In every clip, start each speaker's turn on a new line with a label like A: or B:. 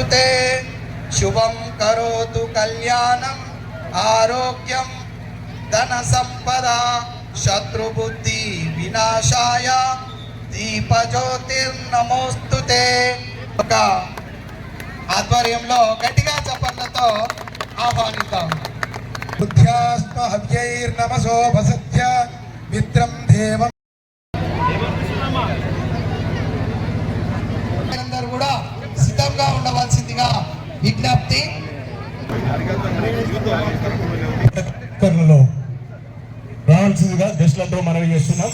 A: సుతే శుభం కరోతు కళ్యాణం ఆరోగ్యం ధన సంపద శత్రుబుద్ధి వినాశాయ. దీపజ్యోతిర్నమోస్తుతే ఒక ఆధ్వర్యంలో గట్టిగా చప్పట్లతో ఆహ్వానిద్దాం.
B: బుద్ధ్యాస్మ హవ్యైర్నమసో వసత్య మిత్రం దేవం
A: విజ్ఞప్తి.
C: కర్నలో రావాల్సిందిగా గెస్టులందరూ మనవి చేస్తున్నాం.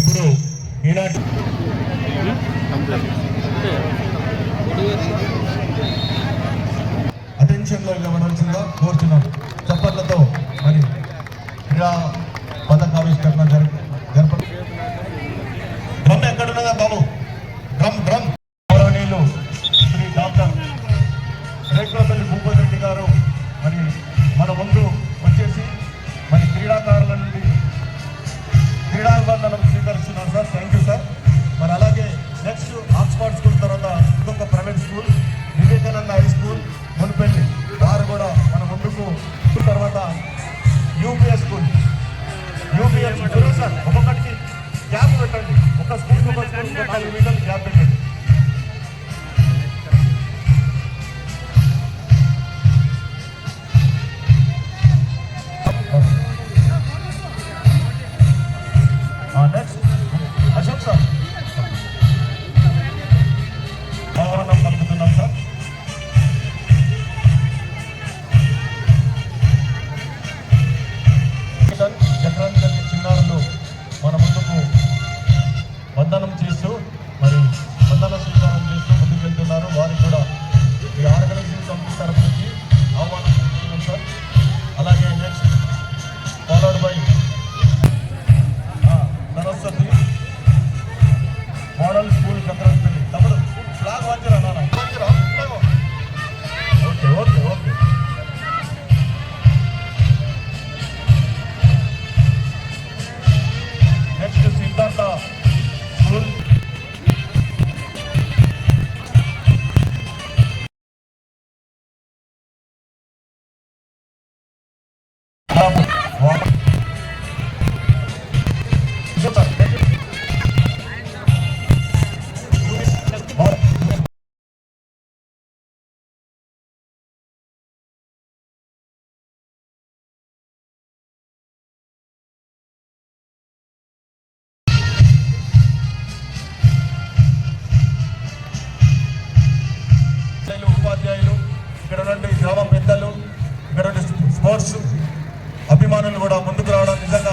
C: ఇప్పుడు ఈనాటి అటెన్షన్లో ఇవ్వవలసిందిగా కోరుతున్నాం చప్పట్లతో మరి క్రీడా పథకావిష్కరణ జరప బొమ్మ ఎక్కడున్నదా బాబు? పెట్టండి. ఒక స్కూల్ ఒక స్కూల్ నాలుగు మీటర్లు గ్యాప్ పెట్టండి. ఉపాధ్యాయులు, ఇక్కడ ఉన్నటువంటి గ్రామ పెద్దలు ఇక్కడ స్పోర్ట్స్ అభిమానులు కూడా ముందుకు రావడం నిజంగా